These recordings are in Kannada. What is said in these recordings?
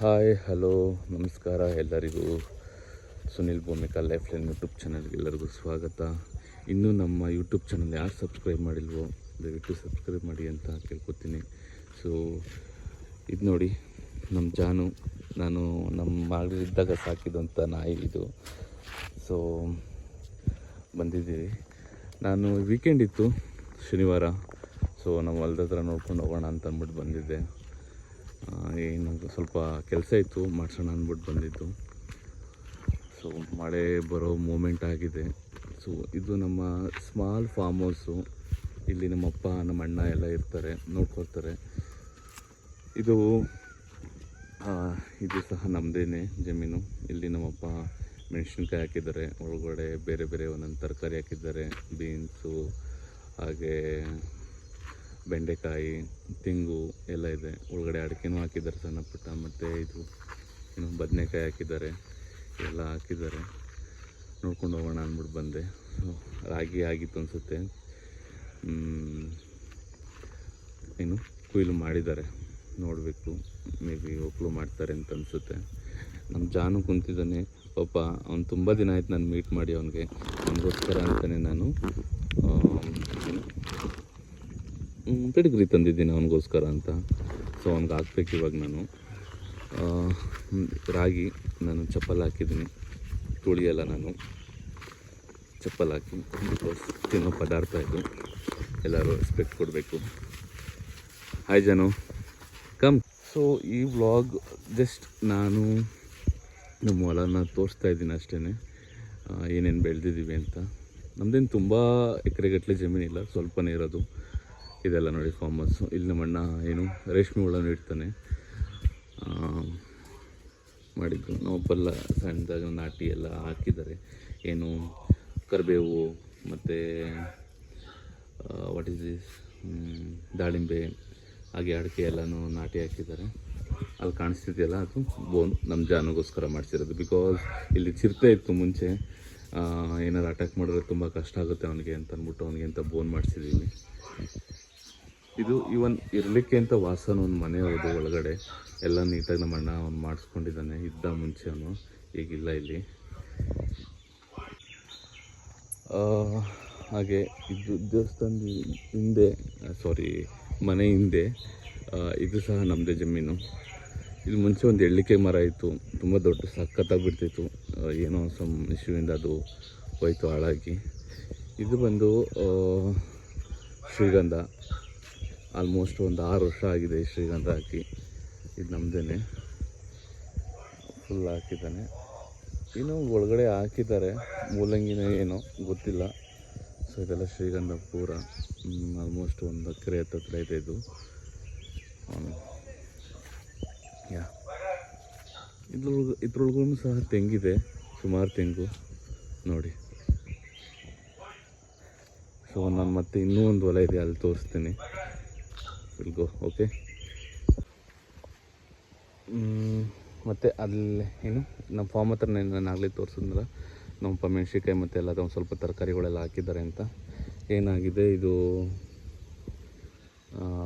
ಹಾಯ್ ಹಲೋ ನಮಸ್ಕಾರ ಎಲ್ಲರಿಗೂ. Sunil Bhoomika life line YouTube ಚಾನಲ್ಗೆ ಎಲ್ಲರಿಗೂ ಸ್ವಾಗತ. ಇನ್ನೂ ನಮ್ಮ ಯೂಟ್ಯೂಬ್ ಚಾನಲ್ ಯಾರು ಸಬ್ಸ್ಕ್ರೈಬ್ ಮಾಡಿಲ್ವೋ, ದಯವಿಟ್ಟು ಸಬ್ಸ್ಕ್ರೈಬ್ ಮಾಡಿ ಅಂತ ಕೇಳ್ಕೊತೀನಿ. ಸೊ ಇದು ನೋಡಿ ನಮ್ಮ ಜಾನು, ನಾನು ನಮ್ಮ ಮಗಳಿದ್ದಾಗ ಸಾಕಿದಂಥ ನಾಯಿ ಇದು. ಸೊ ಬಂದಿದ್ದೀವಿ. ನಾನು ವೀಕೆಂಡ್ ಇತ್ತು, ಶನಿವಾರ. ಸೊ ನಮ್ಮ ಹೊಲ್ದ ಹತ್ರ ನೋಡ್ಕೊಂಡು ಹೋಗೋಣ ಅಂತ ಅಂದ್ಬಿಟ್ಟು ಬಂದಿದ್ದೆ. ಆ, ಏನು ಸ್ವಲ್ಪ ಕೆಲಸ ಇತ್ತು ಮಾಡ್ಸೋಣ ಅಂದ್ಬಿಟ್ಟು ಬಂದಿದ್ದು. ಸೊ ಮಳೆ ಬರೋ ಮೂಮೆಂಟ್ ಆಗಿದೆ. ಸೊ ಇದು ನಮ್ಮ ಸ್ಮಾಲ್ ಫಾರ್ಮ್ ಹೌಸು ಇಲ್ಲಿ ನಮ್ಮ ಅಪ್ಪ ನಮ್ಮ ಅಣ್ಣ ಎಲ್ಲ ಇರ್ತಾರೆ ನೋಡ್ಕೊಳ್ತಾರೆ. ಇದು ಇದು ಸಹ ನಮ್ಮದೇನೆ ಜಮೀನು. ಇಲ್ಲಿ ನಮ್ಮಪ್ಪ ಮೆಣಸಿನ್ಕಾಯಿ ಹಾಕಿದ್ದಾರೆ ಒಳಗಡೆ ಬೇರೆ ಬೇರೆ ಒಂದೊಂದು ತರಕಾರಿ ಹಾಕಿದ್ದಾರೆ ಬೀನ್ಸು ಹಾಗೆ ಬೆಂಡೆಕಾಯಿ, ತೆಂಗು ಎಲ್ಲ ಇದೆ. ಒಳಗಡೆ ಅಡಿಕೆನೂ ಹಾಕಿದ್ದಾರೆ ಸಣ್ಣ ಪುಟ್ಟ. ಮತ್ತು ಇದು ಏನು ಬದನೆಕಾಯಿ ಹಾಕಿದ್ದಾರೆ. ಎಲ್ಲ ಹಾಕಿದ್ದಾರೆ. ನೋಡ್ಕೊಂಡು ಹೋಗೋಣ ಅಂದ್ಬಿಟ್ಟು ಬಂದೆ. ರಾಗಿ ಆಗಿತ್ತು ಅನಿಸುತ್ತೆ. ಏನು ಕೊಯ್ಲು ಮಾಡಿದ್ದಾರೆ. ನೋಡಬೇಕು. ಮೇ ಬಿ ಒಕ್ಕಲು ಮಾಡ್ತಾರೆ ಅಂತ ಅನಿಸುತ್ತೆ. ನಮ್ಮ ಜಾನು ಕುಂತಿದ್ದಾನೆ. ಪಾಪ ಅವ್ನು ತುಂಬ ದಿನ ಆಯ್ತು ನಾನು ಮೀಟ್ ಮಾಡಿ ಅವನಿಗೆ. ಅವನಿಗೋಸ್ಕರ ಅಂತಲೇ ನಾನು ಪೆಡಿಗ್ರಿ ತಂದಿದ್ದೀನಿ ಅವನಿಗೋಸ್ಕರ ಅಂತ. ಸೊ ಅವ್ನಿಗೆ ಹಾಕ್ಬೇಕು ಇವಾಗ ನಾನು. ರಾಗಿ ನಾನು ಚಪ್ಪಲ್ ಹಾಕಿದ್ದೀನಿ. ತುಳಿಯಲ್ಲ ನಾನು ಚಪ್ಪಲ್ ಹಾಕಿ ಬಿಕಾಸ್ ತಿನ್ನೋ ಪದಾರ್ಥ ಇದು. ಎಲ್ಲರೂ ರೆಸ್ಪೆಕ್ಟ್ ಕೊಡಬೇಕು. ಹಾಯ್ ಜನು ಕಮ್ ಸೊ ಈ ವ್ಲಾಗ್ ಜಸ್ಟ್ ನಾನು ನಮ್ಮ ಹೊಲನ ತೋರಿಸ್ತಾ ಇದ್ದೀನಿ ಅಷ್ಟೇ ಏನೇನು ಬೆಳೆದಿದ್ದೀವಿ ಅಂತ. ನಮ್ಮದೇನು ತುಂಬ ಎಕರೆಗಟ್ಟಲೆ ಜಮೀನಿಲ್ಲ, ಸ್ವಲ್ಪನೇ ಇರೋದು. ಇದೆಲ್ಲ ನೋಡಿ ಫಾರ್ಮರ್ಸು ಇಲ್ಲಿ ನಮ್ಮಣ್ಣ ಏನು? ರೇಷ್ಮೆ ಹುಳನೂ ಇಡ್ತಾನೆ ಮಾಡಿದ್ದು. ನಾವೊಬ್ಬಲ್ಲ ಸಣ್ಣದಾಗ ನಾಟಿ ಎಲ್ಲ ಹಾಕಿದ್ದಾರೆ. ಏನು? ಕರಿಬೇವು, ಮತ್ತು ವಾಟ್ ಇಸ್ ದಿಸ್ ದಾಳಿಂಬೆ, ಹಾಗೆ ಅಡಿಕೆ ಎಲ್ಲನೂ ನಾಟಿ ಹಾಕಿದ್ದಾರೆ. ಅಲ್ಲಿ ಕಾಣಿಸ್ತಿದೆಯಲ್ಲ ಅದು? ಬೋನ್. ನಮ್ಮ ಜಾನಗೋಸ್ಕರ ಮಾಡಿಸಿರೋದು. ಬಿಕಾಸ್ ಇಲ್ಲಿ ಚಿರತೆ ಇತ್ತು ಮುಂಚೆ. ಏನಾರು ಅಟ್ಯಾಕ್ ಮಾಡಿದ್ರೆ ತುಂಬ ಕಷ್ಟ ಆಗುತ್ತೆ ಅವನಿಗೆ ಅಂತ ಅಂದ್ಬಿಟ್ಟು ಅವನಿಗೆ ಅಂತ ಬೋನ್ ಮಾಡಿಸಿದ್ದೀವಿ ಇದು ಇವನ್ ಇರಲಿಕ್ಕೆ ಅಂತ ವಾಸನ ಒಂದು ಮನೆ ಹೋದು ಒಳಗಡೆ. ಎಲ್ಲ ನೀಟಾಗಿ ನಮ್ಮ ಅಣ್ಣ ಅವ್ನು ಮಾಡಿಸ್ಕೊಂಡಿದ್ದಾನೆ. ಇದ್ದ ಮುಂಚೆ ಅವನು. ಈಗಿಲ್ಲ ಇಲ್ಲಿ. ಹಾಗೆ ಇದು ದೇವಸ್ಥಾನದ ಹಿಂದೆ ಸಾರಿ ಮನೆ ಹಿಂದೆ ಇದು ಸಹ ನಮ್ಮದೇ ಜಮೀನು. ಇದು ಮುಂಚೆ ಒಂದು ಎಳ್ಳಿಕೆ ಮರ ಇತ್ತು. ತುಂಬ ದೊಡ್ಡ ಸಖತ್ತಾಗಿ ಬಿಡ್ತಿತ್ತು ಏನೋ ಸಮ್ ಇಶ್ಯೂವಿಂದ ಅದು ಹೋಯ್ತು ಹಾಳಾಗಿ. ಇದು ಬಂದು ಶ್ರೀಗಂಧ. ಆಲ್ಮೋಸ್ಟ್ ಒಂದು ಆರು ವರ್ಷ ಆಗಿದೆ ಶ್ರೀಗಂಧ ಹಾಕಿ. ಇದು ನಮ್ಮದೇ ಫುಲ್ ಹಾಕಿದ್ದಾನೆ. ಇನ್ನು ಒಳಗಡೆ ಹಾಕಿದ್ದಾರೆ. ಮೂಲಂಗಿನ ಏನೋ, ಗೊತ್ತಿಲ್ಲ. ಸೊ ಇದೆಲ್ಲ ಶ್ರೀಗಂಧ ಪೂರ. ಆಲ್ಮೋಸ್ಟ್ ಒಂದು ಎಕರೆ ಹತ್ತತ್ರ ಇದೆ ಇದು. ಯಾ. ಇದ್ರೊಳಗೆ ಇದ್ರೊಳಗೂ ಸಹ ತೆಂಗಿದೆ. ಸುಮಾರು ತೆಂಗು. ನೋಡಿ. ಸೊ ನಾನು ಮತ್ತೆ ಇನ್ನೂ ಒಂದು ಹೊಲ ಇದೆ, ಅಲ್ಲಿ ತೋರಿಸ್ತೀನಿ. ವಿಲ್ಗೋ ಓಕೆ ಮತ್ತು ಅಲ್ಲಿ ಏನು? ನಮ್ಮ ಫಾರ್ಮ್ ಹತ್ರ ನಾನು ಆಗಲೇ ತೋರಿಸಿದ್ನಲ್ಲ ನಮ್ಮ ಮೆಣಸಿನ್ಕಾಯಿ ಮತ್ತು ಎಲ್ಲ ಒಂದು ಸ್ವಲ್ಪ ತರಕಾರಿಗಳೆಲ್ಲ ಹಾಕಿದ್ದಾರೆ ಅಂತ. ಏನಾಗಿದೆ ಇದು?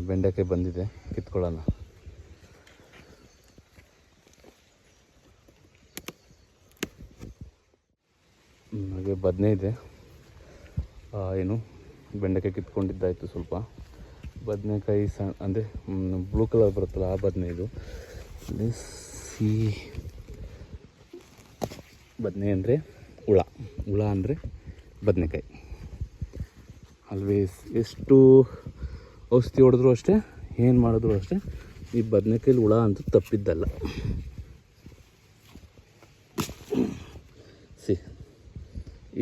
ಬೆಂಡೆಕಾಯಿ ಬಂದಿದೆ, ಕಿತ್ಕೊಳ್ಳೋಣ. ಹಾಗೆ ಬದನೆ ಇದೆ. ಏನು? ಬೆಂಡೆಕಾಯಿ ಕಿತ್ಕೊಂಡಿದ್ದಾಯಿತು ಸ್ವಲ್ಪ. ಬದನೆಕಾಯಿ ಸಣ್ಣ ಅಂದರೆ ಬ್ಲೂ ಕಲರ್ ಬರುತ್ತಲ್ಲ ಆ ಬದನೆ ಇದು. ಸಿ, ಬದನೆ ಅಂದರೆ ಹುಳ. ಹುಳ ಅಂದರೆ ಬದನೆಕಾಯಿ. ಆಲ್ವೇಸ್ ಎಷ್ಟು ಔಷಧಿ ಹೊಡೆದ್ರು ಅಷ್ಟೇ, ಏನು ಮಾಡಿದ್ರು ಅಷ್ಟೇ, ಈ ಬದನೆಕಾಯಲ್ಲಿ ಹುಳ ಅಂತೂ ತಪ್ಪಿದ್ದಲ್ಲ. ಸಿ,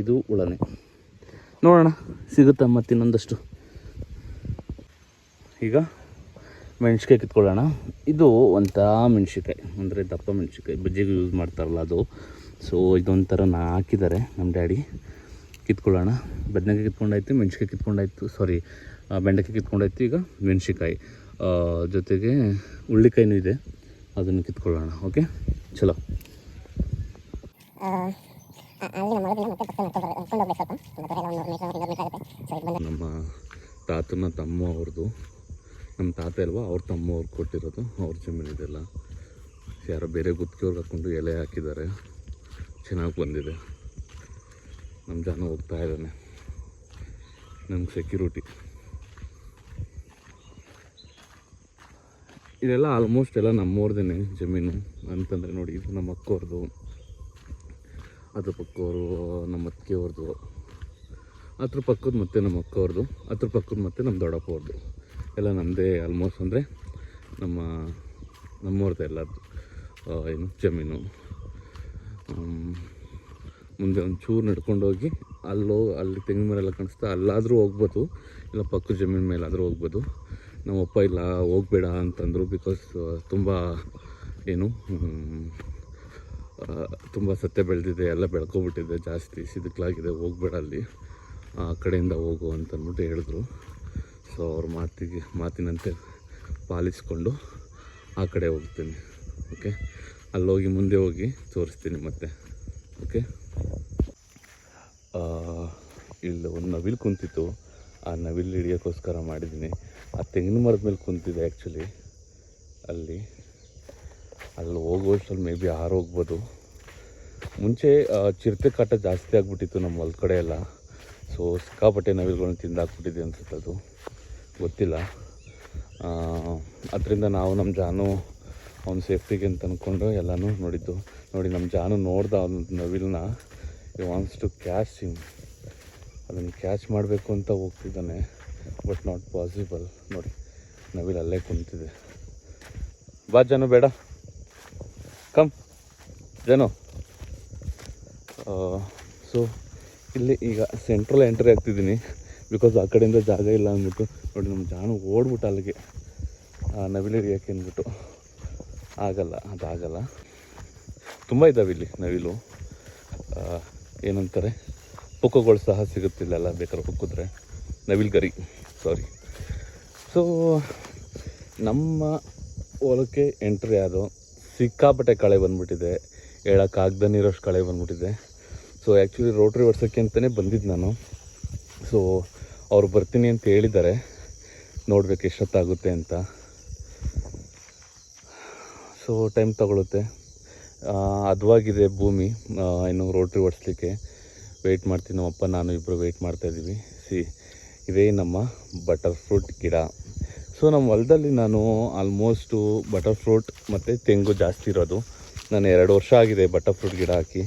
ಇದು ಹುಳನೇ. ನೋಡೋಣ, ಸಿಗುತ್ತಾ ಮತ್ತೆ ಇನ್ನೊಂದಷ್ಟು ಈಗ ಮೆಣಸಿಕಾಯಿ ಕಿತ್ಕೊಳ್ಳೋಣ. ಇದು ಒಂಥರ ಮೆಣಸಿಕಾಯಿ ಅಂದರೆ ದಪ್ಪ ಮೆಣ್ಸಿಕಾಯಿ ಬಜ್ಜಿಗೆ ಯೂಸ್ ಮಾಡ್ತಾರಲ್ಲ ಅದು. ಸೊ ಇದೊಂಥರ ನಾ ಹಾಕಿದ್ದಾರೆ ನಮ್ಮ ಡ್ಯಾಡಿ. ಕಿತ್ಕೊಳ್ಳೋಣ. ಬದನೆಕಾಯಿ ಕಿತ್ಕೊಂಡಾಯ್ತು ಮೆಣಸಿಕಾಯಿ ಕಿತ್ಕೊಂಡಾಯ್ತು ಸಾರಿ ಬೆಂಡೆಕಾಯಿ ಕಿತ್ಕೊಂಡಾಯ್ತು, ಈಗ ಮೆಣಸಿಕಾಯಿ ಜೊತೆಗೆ ಹುಳ್ಳಿಕಾಯಿನೂ ಇದೆ. ಅದನ್ನು ಕಿತ್ಕೊಳ್ಳೋಣ ಓಕೆ ಚಲೋ. ನಮ್ಮ ತಾತನ ತಮ್ಮ ಅವ್ರದ್ದು ನಮ್ಮ ತಾತ ಅಲ್ವಾ ಅವ್ರ ತಮ್ಮ ಅವ್ರು ಕೊಟ್ಟಿರೋದು, ಅವ್ರ ಜಮೀನು ಇದೆಲ್ಲ. ಯಾರೋ ಬೇರೆ ಗುತ್ತಿಗೆವ್ರಿಗೆ ಹಾಕ್ಕೊಂಡು ಎಲೆ ಹಾಕಿದ್ದಾರೆ. ಚೆನ್ನಾಗಿ ಬಂದಿದೆ. ನಮ್ಮ ಜನ ಹೋಗ್ತಾ ಇದ್ದಾನೆ. ನಮ್ಗೆ ಸೆಕ್ಯೂರಿಟಿ ಇದೆಲ್ಲ ಆಲ್ಮೋಸ್ಟ್ ಎಲ್ಲ ನಮ್ಮವ್ರದೇ ಜಮೀನು. ಅಂತಂದರೆ ನೋಡಿ, ಇದು ನಮ್ಮ ಅಕ್ಕವ್ರದ್ದು ಅದ್ರ ಪಕ್ಕವರು, ನಮ್ಮ ಅತ್ತಿಗೆಯವ್ರದ್ದು ಅದ್ರ ಪಕ್ಕದ ಮತ್ತೆ ನಮ್ಮ ಅಕ್ಕವ್ರದ್ದು ಅದ್ರ ಪಕ್ಕದ ಮತ್ತೆ ನಮ್ಮ ದೊಡ್ಡಪ್ಪ ಅವ್ರದ್ದು ಎಲ್ಲ ನಮ್ಮದೇ ಆಲ್ಮೋಸ್ಟ್ ಅಂದರೆ ನಮ್ಮ ನಮ್ಮವ್ರದ್ದು ಎಲ್ಲದು ಏನು, ಜಮೀನು. ಮುಂದೆ ಒಂದು ಚೂರು ನಡ್ಕೊಂಡೋಗಿ ಅಲ್ಲೋ, ಅಲ್ಲಿ ತೆಂಗಿನ ಮರ ಎಲ್ಲ ಕಾಣಿಸ್ತಾ ಅಲ್ಲಾದರೂ ಹೋಗ್ಬೋದು. ಇಲ್ಲ ಪಕ್ಕದ ಜಮೀನು ಮೇಲಾದರೂ ಹೋಗ್ಬೋದು. ನಮ್ಮಪ್ಪ ಇಲ್ಲ, ಹೋಗಬೇಡ ಅಂತಂದರು ಬಿಕಾಸ್ ತುಂಬ ಏನು ತುಂಬ ಸತ್ಯ ಬೆಳೆದಿದೆ, ಎಲ್ಲ ಬೆಳ್ಕೊಬಿಟ್ಟಿದೆ ಜಾಸ್ತಿ ಸಿದ್ಕಲಾಗಿದೆ ಹೋಗ್ಬೇಡ ಅಲ್ಲಿ, ಆ ಕಡೆಯಿಂದ ಹೋಗು ಅಂತಂದ್ಬಿಟ್ಟು ಹೇಳಿದ್ರು. ಸೊ ಅವ್ರ ಮಾತಿಗೆ, ಮಾತಿನಂತೆ ಪಾಲಿಸ್ಕೊಂಡು ಆ ಕಡೆ ಹೋಗ್ತೀನಿ ಓಕೆ ಅಲ್ಲೋಗಿ ಮುಂದೆ ಹೋಗಿ ತೋರಿಸ್ತೀನಿ ಮತ್ತೆ ಓಕೆ ಇಲ್ಲಿ ಒಂದು ನವಿಲು ಕುಂತಿತ್ತು. ಆ ನವಿಲು ಹಿಡಿಯೋಕ್ಕೋಸ್ಕರ ಮಾಡಿದ್ದೀನಿ. ಆ ತೆಂಗಿನ ಮರದ ಮೇಲೆ ಕುಂತಿದೆ ಆ್ಯಕ್ಚುಲಿ ಅಲ್ಲಿ ಅಲ್ಲಿ ಹೋಗೋಷ್ಟಲ್ಲಿ ಮೇ ಬಿ ಹಾರೋಗ್ಬೋದು ಮುಂಚೆ ಚಿರತೆ ಕಾಟ ಜಾಸ್ತಿ ಆಗಿಬಿಟ್ಟಿತ್ತು ನಮ್ಮ ಹೊಲ ಕಡೆ ಎಲ್ಲ. ಸೊ ಸಿಕ್ಕಾಪಟ್ಟೆ ನವಿಲುಗಳನ್ನ ತಿಂದಾಕ್ಬಿಟ್ಟಿದೆ ಅನ್ಸುತ್ತೆ ಅದು. ಗೊತ್ತಿಲ್ಲ. ಅದರಿಂದ ನಾವು ನಮ್ಮ ಜಾನು ಅವ್ನ ಸೇಫ್ಟಿಗೆ ಅಂತ ಅಂದ್ಕೊಂಡು ಎಲ್ಲನೂ ನೋಡಿದ್ದು. ನೋಡಿ, ನಮ್ಮ ಜಾನು ನೋಡ್ದ ಅವ್ನ ನವಿಲನ್ನ. ವಾನ್ಸ್ ಟು ಕ್ಯಾಚ್ ಹಿಮ್ ಅದನ್ನು ಕ್ಯಾಚ್ ಮಾಡಬೇಕು ಅಂತ ಹೋಗ್ತಿದ್ದಾನೆ. ಬಟ್ ನಾಟ್ ಪಾಸಿಬಲ್ ನೋಡಿ, ನವಿಲು ಅಲ್ಲೇ ಕುಂತಿದೆ. ಬಾ ಜನು, ಬೇಡ. ಕಮ್ ಜನು. ಸೊ ಇಲ್ಲಿ ಈಗ ಸೆಂಟ್ರಲ್ ಎಂಟ್ರಿ ಆಗ್ತಿದ್ದೀನಿ. ಬಿಕಾಸ್ ಆ ಕಡೆಯಿಂದ ಜಾಗ ಇಲ್ಲ ಅಂದ್ಬಿಟ್ಟು ನೋಡಿ ನಮ್ಮ ಜಾನು ಓಡ್ಬಿಟ್ಟು ಅಲ್ಲಿಗೆ. ನವಿಲು ಹಿಡಿಯೋಕೆ ಅಂದ್ಬಿಟ್ಟು. ಆಗಲ್ಲ, ಅದಾಗಲ್ಲ. ತುಂಬ ಇದ್ದಾವೆ ಇಲ್ಲಿ ನವಿಲು. ಏನಂತಾರೆ? ಪುಕ್ಕಗಳು ಸಹ ಸಿಗುತ್ತಿಲ್ಲ ಬೇಕಾದ್ರೆ ಪುಕ್ಕಿದ್ರೆ. ನವಿಲು ಗರಿ ಸಾರಿ ಸೊ ನಮ್ಮ ಹೊಲಕ್ಕೆ ಎಂಟ್ರಿ ಆದೋ ಸಿಕ್ಕಾಪಟ್ಟೆ ಕಳೆ ಬಂದ್ಬಿಟ್ಟಿದೆ. ಹೇಳೋಕ್ಕಾಗ್ದನಿರೋಷ್ಟು ಕಳೆ ಬಂದ್ಬಿಟ್ಟಿದೆ. ಸೊ ಆ್ಯಕ್ಚುಲಿ ರೋಟ್ರಿ ಓಡ್ಸೋಕ್ಕೆ ಅಂತಲೇ ಬಂದಿದ್ದು ನಾನು. ಸೊ ಅವ್ರು ಬರ್ತೀನಿ ಅಂತ ಹೇಳಿದ್ದಾರೆ. ನೋಡ್ಬೇಕು ಎಷ್ಟೊತ್ತಾಗುತ್ತೆ ಅಂತ. ಸೊ ಟೈಮ್ ತಗೊಳುತ್ತೆ. ಅದುವಾಗಿದೆ ಭೂಮಿ. ಇನ್ನು ರೋಟ್ರಿ ಓಡಿಸ್ಲಿಕ್ಕೆ ವೆಯ್ಟ್ ಮಾಡ್ತೀನಿ. ನಮ್ಮಪ್ಪ ನಾನು ಇಬ್ಬರು ವೆಯ್ಟ್ ಮಾಡ್ತಾಯಿದ್ದೀವಿ ಸಿ, ಇದೇ ನಮ್ಮ ಬಟರ್ ಫ್ರೂಟ್ ಗಿಡ. ಸೊ ನಮ್ಮ ಹೊಲದಲ್ಲಿ ನಾನು ಆಲ್ಮೋಸ್ಟು ಬಟರ್ ಫ್ರೂಟ್ ಮತ್ತು ತೆಂಗು ಜಾಸ್ತಿ ಇರೋದು. ನಾನು ಎರಡು ವರ್ಷ ಆಗಿದೆ ಬಟರ್ ಫ್ರೂಟ್ ಗಿಡ ಹಾಕಿ.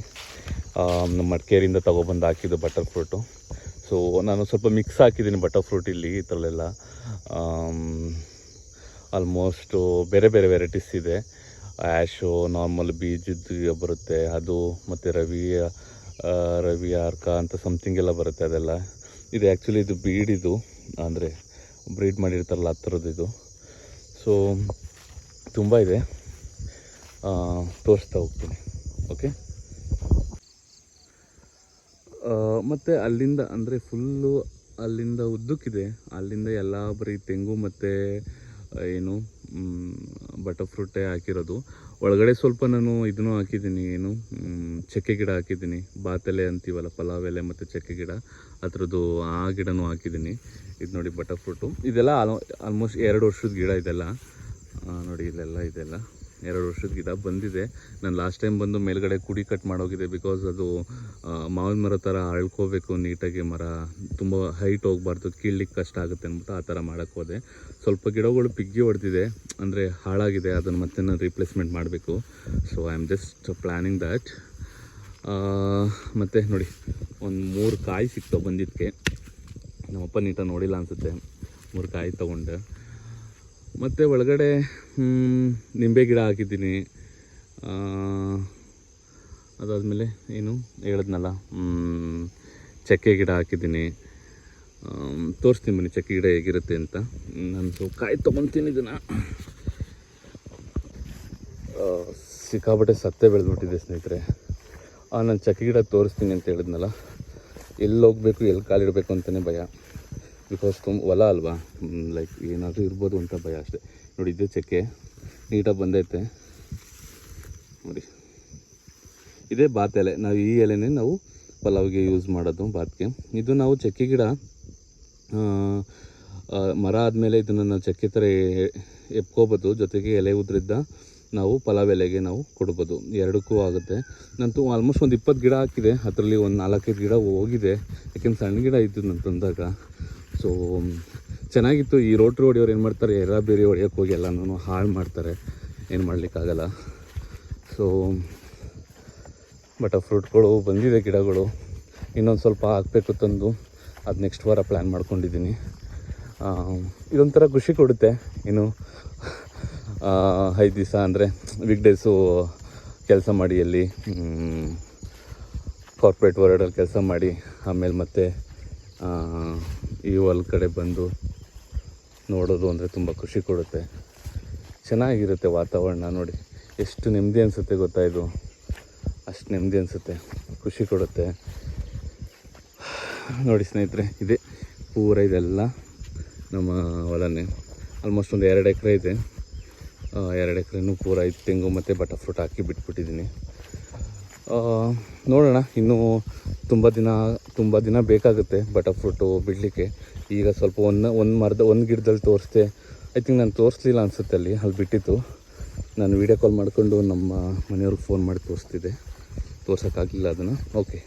ನಮ್ಮ ಮಡಿಕೇರಿಯಿಂದ ತೊಗೊಬಂದು ಹಾಕಿದ್ದು ಬಟರ್ ಫ್ರೂಟು ಸೊ ನಾನು ಸ್ವಲ್ಪ ಮಿಕ್ಸ್ ಹಾಕಿದ್ದೀನಿ ಬಟರ್ ಫ್ರೂಟ್ ಇಲ್ಲಿ, ಈ ಥರಲ್ಲೆಲ್ಲ ಆಲ್ಮೋಸ್ಟು ಬೇರೆ ಬೇರೆ ವೆರೈಟೀಸ್ ಇದೆ. ಆ್ಯಶು ನಾರ್ಮಲ್ ಬೀಜದ್ದು ಬರುತ್ತೆ, ಅದು ಮತ್ತು ರವಿ ರವಿ ಆರ್ಕ ಅಂತ ಸಮಥಿಂಗ್ ಎಲ್ಲ ಬರುತ್ತೆ ಅದೆಲ್ಲ. ಇದು ಆ್ಯಕ್ಚುಲಿ ಇದು ಬೀಡಿದು ಅಂದರೆ ಬ್ರೀಡ್ ಮಾಡಿರ್ತಾರಲ್ಲ ಆ ಥರದ್ದು ಇದು. ಸೊ ತುಂಬ ಇದೆ. ತೋರಿಸ್ತಾ ಹೋಗ್ತೀನಿ. ಓಕೆ ಮತ್ತು ಅಲ್ಲಿಂದ, ಅಂದರೆ ಫುಲ್ಲು ಅಲ್ಲಿಂದ ಉದ್ದಕ್ಕಿದೆ. ಅಲ್ಲಿಂದ ಎಲ್ಲ ಬರೀ ತೆಂಗು ಮತ್ತು ಏನು ಬಟರ್ ಫ್ರೂಟೇ ಹಾಕಿರೋದು. ಒಳಗಡೆ ಸ್ವಲ್ಪ ನಾನು ಇದನ್ನು ಹಾಕಿದ್ದೀನಿ, ಏನು ಚಕ್ಕೆ ಗಿಡ ಹಾಕಿದ್ದೀನಿ. ಬಾತೆಲೆ ಅಂತೀವಲ್ಲ, ಪಲಾವ್ ಎಲೆ ಮತ್ತು ಚಕ್ಕೆ ಗಿಡ. ಅದರದ್ದು ಆ ಗಿಡನೂ ಹಾಕಿದ್ದೀನಿ. ಇದು ನೋಡಿ ಬಟರ್ ಫ್ರೂಟು. ಇದೆಲ್ಲ ಆಲ್ಮೋಸ್ಟ್ ಎರಡು ವರ್ಷದ ಗಿಡ ಇದೆಲ್ಲ. ನೋಡಿ, ಇಲ್ಲೆಲ್ಲ ಇದೆಲ್ಲ. ಎರಡು ವರ್ಷದ ಗಿಡ ಬಂದಿದೆ. ನಾನು ಲಾಸ್ಟ್ ಟೈಮ್ ಬಂದು ಮೇಲ್ಗಡೆ ಕುಡಿ ಕಟ್ ಮಾಡೋಗಿದೆ ಬಿಕಾಸ್ ಅದು ಮಾವಿನ ಮರ ಥರ ಅಳ್ಕೋಬೇಕು, ನೀಟಾಗಿ ಮರ, ತುಂಬ ಹೈಟ್ ಹೋಗ್ಬಾರ್ದು ಕೀಳ್ಲಿಕ್ಕೆ ಕಷ್ಟ ಆಗುತ್ತೆ ಅಂದ್ಬಿಟ್ಟು ಆ ಥರ ಮಾಡೋಕ್ಕೆ ಹೋದೆ. ಸ್ವಲ್ಪ ಗಿಡಗಳು ಪಿಗ್ಗಿ ಹೊಡೆದಿದೆ, ಅಂದರೆ ಹಾಳಾಗಿದೆ, ಅದನ್ನು ಮತ್ತೆ ನಾನು ರೀಪ್ಲೇಸ್ಮೆಂಟ್ ಮಾಡಬೇಕು. So I am just planning that ಮತ್ತು ನೋಡಿ, ಒಂದು ಮೂರು ಕಾಯಿ ಸಿಕ್ತು ಬಂದಿದ್ದಕ್ಕೆ ನಮ್ಮಪ್ಪ ನೀಟಾಗಿ ನೋಡಿಲ್ಲ ಅನಿಸುತ್ತೆ. ಮೂರು ಕಾಯಿ ತೊಗೊಂಡೆ. ಮತ್ತು ಒಳಗಡೆ ನಿಂಬೆ ಗಿಡ ಹಾಕಿದ್ದೀನಿ. ಅದಾದಮೇಲೆ ಏನು ಹೇಳಿದ್ನಲ್ಲ ಚಕ್ಕೆ ಗಿಡ ಹಾಕಿದ್ದೀನಿ. ತೋರಿಸ್ತೀನಿ ಬನ್ನಿ ಚಕ್ಕೆ ಗಿಡ ಹೇಗಿರುತ್ತೆ ಅಂತ. ನಾನು ಕಾಯಿ ತೊಗೊತೀನಿ ಇದನ್ನು. ಸಿಕ್ಕಾಪಟ್ಟೆ ಸತ್ತೆ ಬೆಳೆದ್ಬಿಟ್ಟಿದೆ ಸ್ನೇಹಿತರೆ. ನಾನು ಚಕ್ಕೆ ಗಿಡ ತೋರಿಸ್ತೀನಿ ಅಂತ ಹೇಳಿದ್ನಲ್ಲ. ಎಲ್ಲಿ ಹೋಗಬೇಕು, ಎಲ್ಲಿ ಕಾಲಿಡಬೇಕು ಅಂತಲೇ ಭಯ. ಬಿಕಾಸ್ ತುಂಬ ಹೊಲ ಅಲ್ವಾ? ಲೈಕ್ ಏನಾದರೂ ಇರ್ಬೋದು ಅಂತ ಭಯ ಅಷ್ಟೇ. ನೋಡಿ, ಇದು ಚಕ್ಕೆ. ನೀಟಾಗಿ ಬಂದೈತೆ. ನೋಡಿ. ಇದೇ ಬಾತ್ ಎಲೆ. ನಾವು ಈ ಎಲೆನೇ ನಾವು ಪಲಾವ್ಗೆ ಯೂಸ್ ಮಾಡೋದು ಬಾತ್ಗೆ. ಇದು ನಾವು ಚಕ್ಕೆ ಗಿಡ ಮರ ಆದಮೇಲೆ ಇದನ್ನು ನಾವು ಚಕ್ಕೆ ಥರ ಎಪ್ಕೋಬೋದು. ಜೊತೆಗೆ ಎಲೆ ಉದ್ರಿದ್ದ ನಾವು ಪಲಾವ್ ಎಲೆಗೆ ನಾವು ಕೊಡ್ಬೋದು. ಎರಡಕ್ಕೂ ಆಗುತ್ತೆ. ನಂತು ಆಲ್ಮೋಸ್ಟ್ ಒಂದು ಇಪ್ಪತ್ತು ಗಿಡ ಹಾಕಿದೆ. ಅದರಲ್ಲಿ ಒಂದು ನಾಲ್ಕೈದು ಗಿಡ ಹೋಗಿದೆ. ಯಾಕೆಂದ್ರೆ ಸಣ್ಣ ಗಿಡ ಇದ್ದು ನಾನು ತಂದಾಗ. ಸೊ ಚೆನ್ನಾಗಿತ್ತು. ಈ ರೋಟ್ರಿ ಹೊಡೆಯೋರು ಏನು ಮಾಡ್ತಾರೆ? ಎರ ಬೇರೆ ಹೊಡೆಯೋಕ್ಕೆ ಹೋಗಿ ಎಲ್ಲನೂ ಹಾಳು ಮಾಡ್ತಾರೆ. ಏನು ಮಾಡಲಿಕ್ಕಾಗಲ್ಲ ಸೊ ಬಟ್ ಫ್ರೂಟ್ಗಳು ಬಂದಿದೆ ಗಿಡಗಳು. ಇನ್ನೊಂದು ಸ್ವಲ್ಪ ಹಾಕಬೇಕು ತಂದು. ಅದು ನೆಕ್ಸ್ಟ್ ವಾರ ಪ್ಲ್ಯಾನ್ ಮಾಡ್ಕೊಂಡಿದ್ದೀನಿ ಆ, ಇದೊಂಥರ ಖುಷಿ ಕೊಡುತ್ತೆ. ಇನ್ನು ಆ, ಐದು ದಿವಸ ಅಂದರೆ ವೀಕ್ ಡೇಸು ಕೆಲಸ ಮಾಡಿ ಅಲ್ಲಿ ಕಾರ್ಪೊರೇಟ್ ವರ್ಲ್ಡಲ್ಲಿ ಕೆಲಸ ಮಾಡಿ ಆಮೇಲೆ ಮತ್ತೆ ಆ, ಈ ಹೊಲ ಕಡೆ ಬಂದು ನೋಡೋದು ಅಂದರೆ ತುಂಬ ಖುಷಿ ಕೊಡುತ್ತೆ. ಚೆನ್ನಾಗಿರುತ್ತೆ ವಾತಾವರಣ ನೋಡಿ. ಎಷ್ಟು ನೆಮ್ಮದಿ ಅನಿಸುತ್ತೆ ಗೊತ್ತಾ ಇದು? ಅಷ್ಟು ನೆಮ್ಮದಿ ಅನಿಸುತ್ತೆ. ಖುಷಿ ಕೊಡುತ್ತೆ. ನೋಡಿ ಸ್ನೇಹಿತರೆ, ಇದೆ ಪೂರ ಇದೆಲ್ಲ ನಮ್ಮ ಹೊಲನೇ. ಆಲ್ಮೋಸ್ಟ್ ಒಂದು ಎರಡು ಎಕರೆ ಇದೆ. ಎರಡು ಎಕರೆನೂ ಪೂರ ಇದು ತೆಂಗು ಮತ್ತು ಬಟರ್ ಫ್ರೂಟ್ ಹಾಕಿ ಬಿಟ್ಬಿಟ್ಟಿದ್ದೀನಿ. ನೋಡೋಣ. ಇನ್ನೂ ತುಂಬ ದಿನ ತುಂಬ ದಿನ ಬೇಕಾಗುತ್ತೆ ಬಟರ್ ಫ್ರೂಟು ಬಿಡಲಿಕ್ಕೆ. ಈಗ ಸ್ವಲ್ಪ ಒಂದು ಒಂದು ಮರದ, ಒಂದು ಗಿಡದಲ್ಲಿ ತೋರಿಸ್ದೆ. ಐ ಥಿಂಕ್ ನಾನು ತೋರಿಸ್ಲಿಲ್ಲ ಅನಿಸುತ್ತೆ ಅಲ್ಲಿ ಅಲ್ಲಿ ಬಿಟ್ಟಿತ್ತು. ನಾನು ವೀಡಿಯೋ ಕಾಲ್ ಮಾಡಿಕೊಂಡು ನಮ್ಮ ಮನೆಯವ್ರಿಗೆ ಫೋನ್ ಮಾಡಿ ತೋರಿಸ್ತಿದ್ದೆ. ತೋರ್ಸೋಕ್ಕಾಗಲಿಲ್ಲ ಅದನ್ನು. ಓಕೆ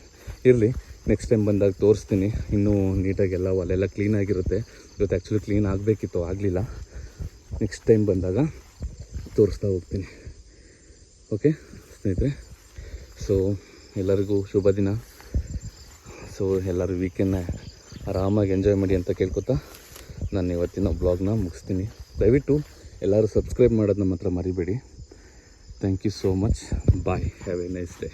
ಇರಲಿ. ನೆಕ್ಸ್ಟ್ ಟೈಮ್ ಬಂದಾಗ ತೋರಿಸ್ತೀನಿ. ಇನ್ನೂ ನೀಟಾಗೆಲ್ಲ ಅಲ್ಲೆಲ್ಲ ಕ್ಲೀನಾಗಿರುತ್ತೆ ಇವತ್ತು ಆ್ಯಕ್ಚುಲಿ ಕ್ಲೀನ್ ಆಗಬೇಕಿತ್ತು, ಆಗಲಿಲ್ಲ. ನೆಕ್ಸ್ಟ್ ಟೈಮ್ ಬಂದಾಗ ತೋರಿಸ್ತಾ ಹೋಗ್ತೀನಿ. ಓಕೆ ಸ್ನೇಹಿತರೆ? ಸೊ ಎಲ್ಲರಿಗೂ ಶುಭ ದಿನ. ಸೊ ಎಲ್ಲರೂ ವೀಕೆಂಡ್ನ ಆರಾಮಾಗಿ ಎಂಜಾಯ್ ಮಾಡಿ ಅಂತ ಕೇಳ್ಕೊತಾ ನಾನು ಇವತ್ತಿನ ಬ್ಲಾಗ್ನ ಮುಗಿಸ್ತೀನಿ. ದಯವಿಟ್ಟು ಎಲ್ಲರೂ ಸಬ್ಸ್ಕ್ರೈಬ್ ಮಾಡೋದು ನಮ್ಮ ಹತ್ರ ಮರಿಬೇಡಿ. Thank you so much bye have a nice day